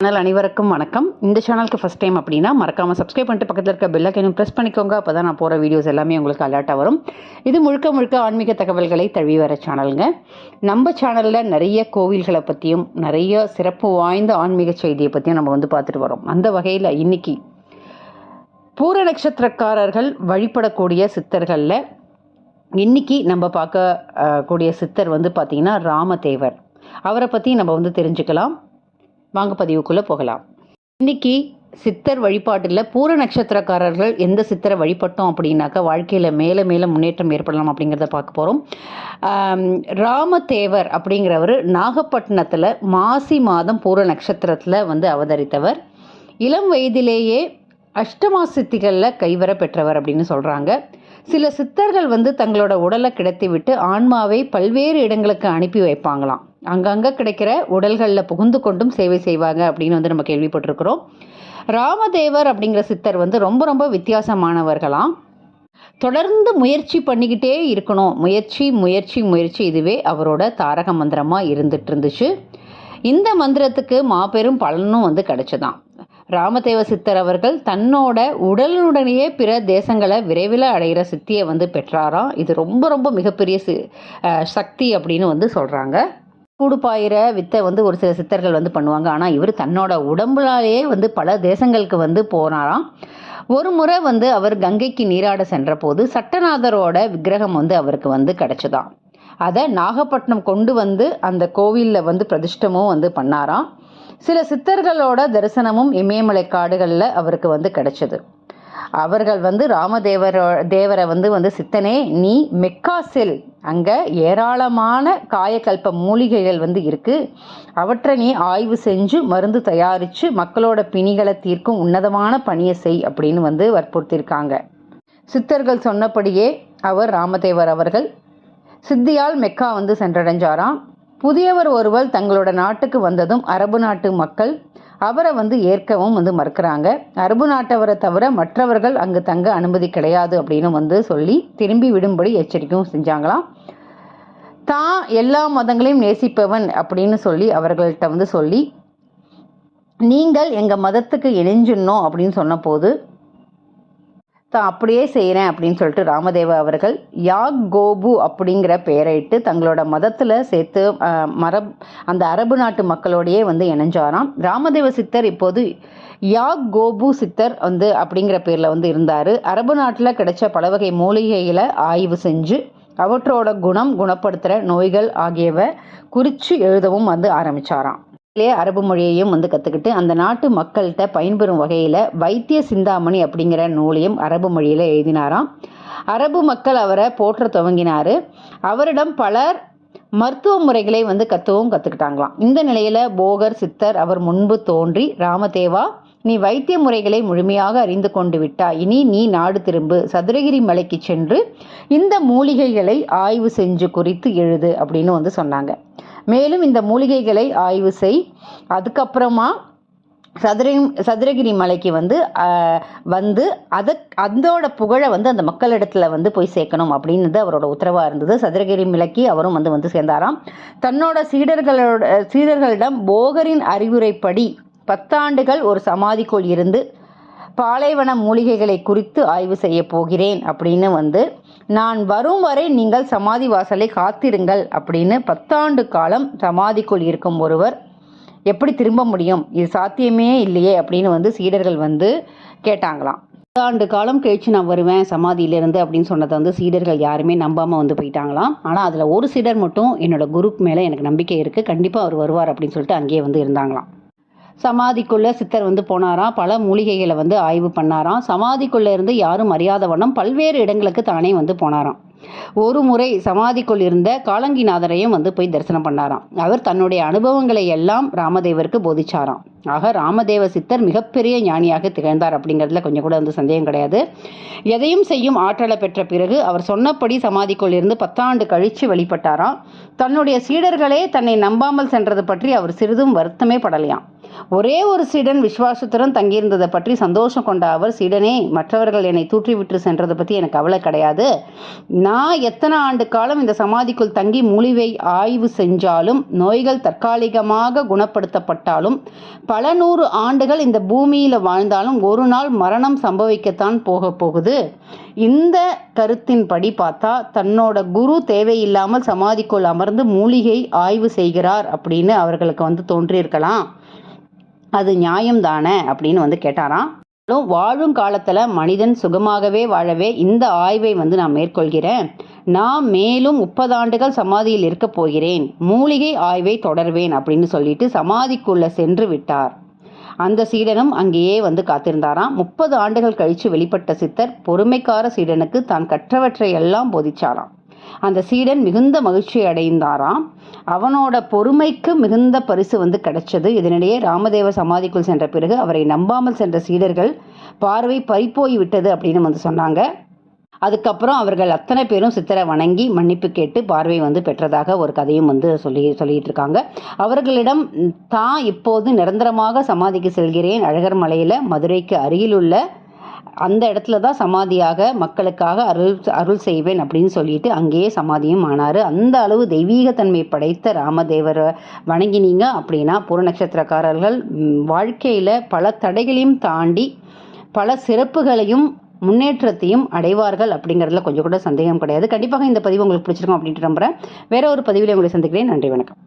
Channel அனைவருக்கும் வணக்கம். இந்த சேனலுக்கு ஃபஸ்ட் டைம் அப்படின்னா மறக்காமல் சப்ஸ்கிரைப் பண்ணிட்டு பக்கத்தில் இருக்க பெல்லைக்கனும் ப்ரெஸ் பண்ணிக்கோங்க. அப்போ தான் நான் போகிற வீடியோஸ் எல்லாமே உங்களுக்கு அலர்ட்டாக வரும். இது முழுக்க முழுக்க ஆன்மீக தகவல்களை தழுவி வர சேனலுங்க. நம்ம சேனலில் நிறைய கோவில்களை பற்றியும் நிறைய சிறப்பு வாய்ந்த ஆன்மீக செய்தியை பற்றியும் நம்ம வந்து பார்த்துட்டு வரோம். அந்த வகையில் இன்னைக்கு பூர நட்சத்திரக்காரர்கள் வழிபடக்கூடிய சித்தர்களில் இன்னைக்கு நம்ம பார்க்க கூடிய சித்தர் வந்து பார்த்திங்கன்னா ராமதேவர். அவரை பற்றி நம்ம வந்து தெரிஞ்சுக்கலாம். வாங்க பதிவுக்குள்ளே போகலாம். இன்னைக்கு சித்தர் வழிபாட்டில் பூர நட்சத்திரக்காரர்கள் எந்த சித்தரை வழிபட்டோம் அப்படின்னாக்கா வாழ்க்கையில் மேலே மேலே முன்னேற்றம் ஏற்படலாம் அப்படிங்கிறத பார்க்க போகிறோம் ராமதேவர் அப்படிங்கிறவர் நாகப்பட்டினத்தில் மாசி மாதம் பூர நட்சத்திரத்தில் வந்து அவதரித்தவர். இளம் வயதிலேயே அஷ்டமா சித்திகளில் கைவர பெற்றவர் அப்படின்னு சொல்கிறாங்க சில சித்தர்கள் வந்து தங்களோட உடலை கிடத்திவிட்டு ஆன்மாவை பல்வேறு இடங்களுக்கு அனுப்பி வைப்பாங்களாம். அங்கங்கே கிடைக்கிற உடல்களில் புகுந்து கொண்டும் சேவை செய்வாங்க அப்படின்னு வந்து நம்ம கேள்விப்பட்டிருக்கிறோம். ராமதேவர் அப்படிங்கிற சித்தர் வந்து ரொம்ப ரொம்ப வித்தியாசமானவர்களாம். தொடர்ந்து முயற்சி பண்ணிக்கிட்டே இருக்கணும். முயற்சி முயற்சி முயற்சி இதுவே அவரோட தாரக மந்திரமாக இருந்துட்டு இருந்துச்சு. இந்த மந்திரத்துக்கு மாபெரும் பலனும் வந்து கிடைச்சதான் ராமதேவ சித்தர் அவர்கள் தன்னோட உடலுடனேயே பிற தேசங்களை விரைவில் அடைகிற சித்தியை வந்து பெற்றாராம். இது ரொம்ப ரொம்ப மிகப்பெரிய சக்தி அப்படின்னு வந்து சொல்கிறாங்க கூடுபாயிர வித்தை வந்து ஒரு சில சித்தர்கள் வந்து பண்ணுவாங்க. ஆனால் இவர் தன்னோட உடம்புலாலேயே வந்து பல தேசங்களுக்கு வந்து போனாராம். ஒரு முறை வந்து அவர் கங்கைக்கு நீராட சென்ற போது சட்டநாதரோட விக்கிரகம் வந்து அவருக்கு வந்து கிடைச்சதாம். அதை நாகப்பட்டினம் கொண்டு வந்து அந்த கோவிலில் வந்து பிரதிஷ்டமும் வந்து பண்ணாராம். சில சித்தர்களோட தரிசனமும் இமயமலை காடுகளில் அவருக்கு வந்து கிடைச்சது. அவர்கள் வந்து ராமதேவரோ தேவரை வந்து வந்து சித்தனே நீ மெக்கா செல் அங்கே ஏராளமான காயக்கல்ப மூலிகைகள் வந்து இருக்குது அவற்றை நீ ஆய்வு செஞ்சு மருந்து தயாரித்து மக்களோட பிணிகளை தீர்க்கும் உன்னதமான பணியை செய் அப்படின்னு வந்து வற்புறுத்தியிருக்காங்க. சித்தர்கள் சொன்னபடியே அவர் ராமதேவர் அவர்கள் சித்தியால் மெக்கா வந்து சென்றடைஞ்சாராம். புதியவர் ஒருவர் தங்களோட நாட்டுக்கு வந்ததும் அரபு நாட்டு மக்கள் அவரை வந்து ஏற்கவும் வந்து மறுக்கிறாங்க. அரபு நாட்டவரை தவிர மற்றவர்கள் அங்கு தங்க அனுமதி கிடையாது அப்படின்னு வந்து சொல்லி திரும்பி விடும்படி எச்சரிக்கையும் செஞ்சாங்களாம். தான் எல்லா மதங்களையும் நேசிப்பவன் அப்படின்னு சொல்லி அவர்கள்ட்ட வந்து சொல்லி நீங்கள் எங்கள் மதத்துக்கு இணைஞ்சிடணும் அப்படின்னு சொன்னபோது தான் அப்படியே செய்கிறேன் அப்படின்னு சொல்லிட்டு ராமதேவ அவர்கள் யாக் கோபு அப்படிங்கிற பெயரைட்டு தங்களோட மதத்தில் சேர்த்து மரப் அந்த அரபு நாட்டு மக்களோடையே வந்து இணைஞ்சாராம். ராமதேவ சித்தர் இப்போது யாக் கோபு சித்தர் வந்து அப்படிங்கிற பேரில் வந்து இருந்தார். அரபு நாட்டில் கிடைச்ச பல வகை மூலிகைகளை ஆய்வு செஞ்சு அவற்றோட குணம் குணப்படுத்துகிற நோய்கள் ஆகியவை குறித்து எழுதவும் வந்து ஆரம்பிச்சாராம். இதிலே அரபு மொழியையும் வந்து கற்றுக்கிட்டு அந்த நாட்டு மக்கள்கிட்ட பயன்பெறும் வகையில் வைத்திய சிந்தாமணி அப்படிங்கிற நூலையும் அரபு மொழியில் எழுதினாராம். அரபு மக்கள் அவரை போற்ற துவங்கினார். அவரிடம் பலர் மருத்துவ முறைகளை வந்து கற்றுவும் கற்றுக்கிட்டாங்களாம் இந்த நிலையில் போகர் சித்தர் அவர் முன்பு தோன்றி ராமதேவா நீ வைத்திய முறைகளை முழுமையாக அறிந்து கொண்டு விட்டா இனி நீ நாடு திரும்பு. சதுரகிரி மலைக்கு சென்று இந்த மூலிகைகளை ஆய்வு செஞ்சு குறித்து எழுது அப்படின்னு வந்து சொன்னாங்க. மேலும் இந்த மூலிகைகளை ஆய்வு செய். அதுக்கப்புறமா சதுரகி சதுரகிரி மலைக்கு வந்து வந்து அதை அதோட புகழை வந்து அந்த மக்களிடத்துல வந்து போய் சேர்க்கணும் அப்படின்றது அவரோட உத்தரவாக இருந்தது. சதுரகிரி மலைக்கு அவரும் வந்து வந்து சேர்ந்தாராம். தன்னோட சீடர்களோட சீடர்களிடம் போகரின் அறிவுரைப்படி பத்தாண்டுகள் ஒரு சமாதிக்குள் இருந்து பாலைவன மூலிகைகளை குறித்து ஆய்வு செய்ய போகிறேன் அப்படின்னு வந்து நான் வரும் வரை நீங்கள் சமாதி வாசலை காத்திருங்கள் அப்படின்னு பத்தாண்டு காலம் சமாதிக்குள் இருக்கும் ஒருவர் எப்படி திரும்ப முடியும்? இது சாத்தியமே இல்லையே அப்படின்னு வந்து சீடர்கள் வந்து கேட்டாங்களாம். பத்தாண்டு காலம் கழிச்சு நான் வருவேன் சமாதியிலிருந்து அப்படின்னு சொன்னதை வந்து சீடர்கள் யாருமே நம்பாமல் வந்து போயிட்டாங்களாம். ஆனால் அதில் ஒரு சீடர் மட்டும் என்னோட குரூப் மேலே எனக்கு நம்பிக்கை இருக்குது கண்டிப்பாக அவர் வருவார் அப்படின்னு சொல்லிட்டு அங்கேயே வந்து இருந்தாங்களாம். சமாதிக்குள்ள சித்தர் வந்து போனாராம். பல மூலிகைகளை வந்து ஆய்வு பண்ணாராம். சமாதிக்குள்ள இருந்து யாரும் அறியாத வண்ணம் பல்வேறு இடங்களுக்கு தானே வந்து போனாராம். ஒரு முறை சமாதிக்குள் இருந்த காலங்கிநாதரையும் வந்து போய் தரிசனம் பண்ணாராம். அவர் தன்னுடைய அனுபவங்களை எல்லாம் ராமதேவருக்கு போதிச்சாராம். ஆக ராமதேவ சித்தர் மிகப்பெரிய ஞானியாக திகழ்ந்தார் அப்படிங்கிறதுல கொஞ்சம் கூட வந்து சந்தேகம் கிடையாது. எதையும் செய்யும் ஆற்றலை பெற்ற பிறகு அவர் சொன்னபடி சமாதிக்குள் இருந்து பத்தாண்டு கழித்து வெளிப்பட்டாராம். தன்னுடைய சீடர்களே தன்னை நம்பாமல் சென்றது பற்றி அவர் சிறிதும் வருத்தமே படலையாம். ஒரே ஒரு சீடன் விசுவாசத்துடன் தங்கியிருந்ததை பற்றி சந்தோஷம் கொண்ட அவர் சீடனே மற்றவர்கள் என்னை தூற்றிவிட்டு சென்றதை பற்றி எனக்கு கவலை கிடையாது. நான் எத்தனை ஆண்டு காலம் இந்த சமாதிக்குள் தங்கி மூலிகை ஆய்வு செஞ்சாலும் நோய்கள் தற்காலிகமாக குணப்படுத்தப்பட்டாலும் பல நூறு ஆண்டுகள் இந்த பூமியில் வாழ்ந்தாலும் ஒரு நாள் மரணம் சம்பவிக்கத்தான் போக போகுது. இந்த கருத்தின்படி பார்த்தா தன்னோட குரு தேவையில்லாமல் சமாதிக்குள் அமர்ந்து மூலிகை ஆய்வு செய்கிறார் அப்படின்னு அவர்களுக்கு வந்து தோன்றியிருக்கலாம். அது நியாயம்தானே? அப்படின்னு வந்து கேட்டாராம். வாழும் காலத்தில் மனிதன் சுகமாகவே வாழவே இந்த ஆய்வை வந்து நான் மேற்கொள்கிறேன். நான் மேலும் முப்பது ஆண்டுகள் சமாதியில் இருக்க போகிறேன். மூலிகை ஆய்வை தொடர்வேன் அப்படின்னு சொல்லிட்டு சமாதிக்குள்ள சென்று விட்டார். அந்த சீடனும் அங்கேயே வந்து காத்திருந்தாராம். முப்பது ஆண்டுகள் கழித்து வெளிப்பட்ட சித்தர் பொறுமைக்கார சீடனுக்கு தான் கற்றவற்றை எல்லாம் போதிச்சாராம். அந்த சீடன் மிகுந்த மகிழ்ச்சி அடைந்தாராம். அவனோட பொறுமைக்கு மிகுந்த பரிசு வந்து கிடைச்சது. இதனிடையே ராமதேவ சமாதிக்குள் சென்ற பிறகு அவரை நம்பாமல் சென்ற சீடர்கள் பார்வை பறிப்போய் விட்டது அப்படின்னு வந்து சொன்னாங்க. அதுக்கப்புறம் அவர்கள் அத்தனை பேரும் சித்தரை வணங்கி மன்னிப்பு கேட்டு பார்வை வந்து பெற்றதாக ஒரு கதையும் வந்து சொல்லி சொல்லிட்டு இருக்காங்க. அவர்களிடம் தான் இப்போது நிரந்தரமாக சமாதிக்கு செல்கிறேன். அழகர் மலையில் மதுரைக்கு அருகிலுள்ள அந்த இடத்துல தான் சமாதியாக மக்களுக்காக அருள் அருள் செய்வேன் அப்படின்னு சொல்லிட்டு அங்கேயே சமாதியும் ஆனார். அந்த அளவு தெய்வீகத்தன்மை படைத்த ராமதேவரை வணங்கினீங்க அப்படின்னா பூர நட்சத்திரக்காரர்கள் வாழ்க்கையில் பல தடைகளையும் தாண்டி பல சிறப்புகளையும் முன்னேற்றத்தையும் அடைவார்கள் அப்படிங்கிறதுல கொஞ்சம் கூட சந்தேகம் கிடையாது. கண்டிப்பாக இந்த பதிவு உங்களுக்கு பிடிச்சிருக்கும் அப்படின்ட்டு நம்புறேன். வேற ஒரு பதிவில் உங்களை சந்திக்கிறேன். நன்றி வணக்கம்.